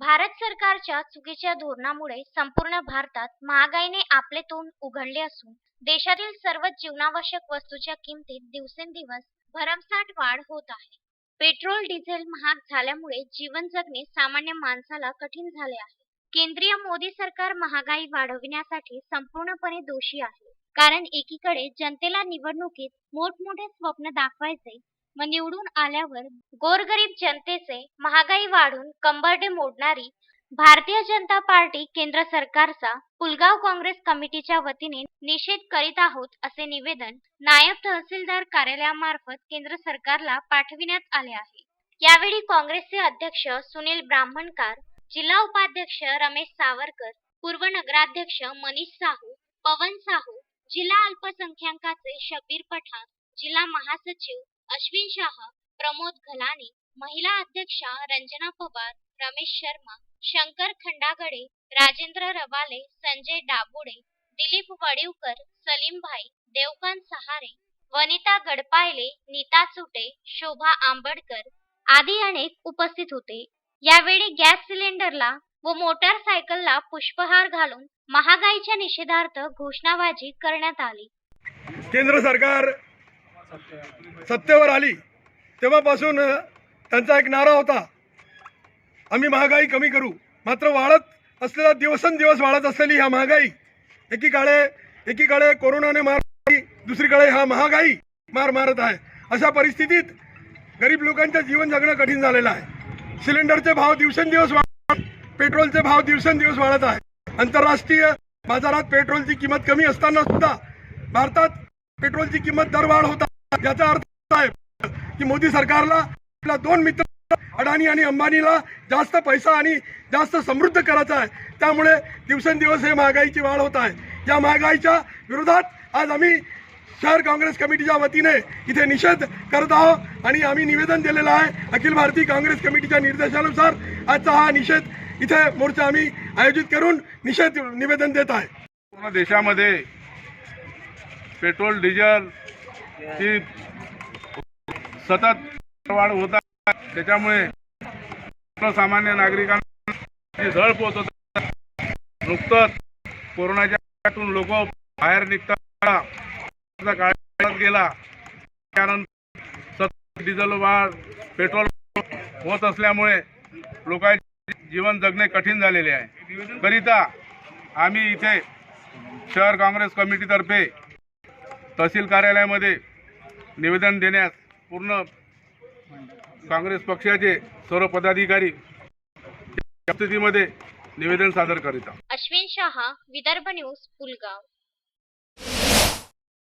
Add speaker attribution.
Speaker 1: भारत सरकारच्या चुकीच्या धोरणामुळे संपूर्ण भारतात महागाईने आपले तोंड उघडले असून देशातील सर्व जीवनावश्यक वस्तूच्या किमतीत दिवसेंदिवस भरमसाठ वाढ होत आहे. पेट्रोल डिझेल महाग झाल्यामुळे जीवन जगणे सामान्य माणसाला कठीण झाले आहे. केंद्रीय मोदी सरकार महागाई वाढविण्यासाठी संपूर्णपणे दोषी आहे. कारण एकीकडे जनतेला निवडणुकीत मोठमोठे स्वप्न दाखवायचे व निवडून आल्यावर गोरगरीब जनतेचे महागाई वाढून कंबरडे मोडणारी भारतीय जनता पार्टी केंद्र सरकारचा पुलगाव काँग्रेस कमिटीच्या वतीने निषेध करीत आहोत असे निवेदन नायब तहसीलदार कार्यालयामार्फत केंद्र सरकारला पाठविण्यात आले आहे. यावेळी काँग्रेसचे अध्यक्ष सुनील ब्राह्मणकार जिल्हा उपाध्यक्ष रमेश सावरकर पूर्व नगराध्यक्ष मनीष साहू पवन साहू जिल्हा अल्पसंख्याकाचे शबीर पठाण जिल्हा महासचिव अश्विन शाह प्रमोद घलानी महिला अध्यक्षा रंजना पवार रमेश शर्मा शंकर खंडागडे राजेंद्र रवाले संजय डाबुडे दिलीप वडिवकर सलीम भाई देवकांत सहारे वनिता गडपायले नीता सुटे शोभा आंबडकर आदी अनेक उपस्थित होते. यावेळी गॅस सिलेंडरला व मोटारसायकलला पुष्पहार घालून महागाईच्या निषेधार्थ घोषणाबाजी करण्यात आली.
Speaker 2: केंद्र सरकार सत्तेवर आली. तेव्हापासून त्यांचा एक नारा होता. आम्ही महागाई कमी करू. मात्र वाढत असलेला दिवसेंदिवस वाढत असलेली ह्या महागाई एकीकडे एकीकडे कोरोनाने मार दुसरीकडे हा महागाई मार मारत आहे. अशा परिस्थितीत गरीब लोकांचं जीवन जगणं कठीण झालेलं आहे. सिलेंडरचे भाव दिवसेंदिवस वाढ पेट्रोलचे भाव दिवसेंदिवस वाढत आहे आंतरराष्ट्रीय बाजारात पेट्रोलची किंमत कमी असताना सुद्धा भारतात पेट्रोलची किंमत दरवाढ होता याचा अर्थ आहे की मोदी सरकारला आपल्या दोन मित्र अडाणी आणि अंबानीला जास्त पैसा आणि जास्त समृद्ध करायचा आहे. त्यामुळे दिवसेंदिवस हे महागाईची वाढ होत आहे. या महागाईच्या विरोधात आज आम्ही शहर काँग्रेस कमिटीच्या वतीने इथे निषेध करत आहोत आणि आम्ही निवेदन दिलेलं आहे अखिल भारतीय काँग्रेस कमिटीच्या निर्देशानुसार. आजचा हा निषेध इथे मोर्चा आम्ही आयोजित करून निषेध निवेदन देत आहे.
Speaker 3: पूर्ण देशामध्ये पेट्रोल डिझेल ती सतत वाढ होत आहे. त्याच्यामुळे सर्वसामान्य नागरिकांना जी झळ पोहोचत आहे. नुकतंच कोरोनाच्या काळातून लोक बाहेर निघतात काळ गेला. त्यानंतर सतत डिझेल वाढ पेट्रोल होत असल्यामुळे लोकांचे जीवन जगणे कठीण झालेले आहे. करिता आम्ही इथे शहर काँग्रेस कमिटीतर्फे तहसील कार्यालयामध्ये निवेदन देण्यास पूर्ण काँग्रेस पक्षाचे सर्व पदाधिकारी निवेदन सादर करीत
Speaker 1: अश्विन शहा विदर्भ न्यूज पुलगाव.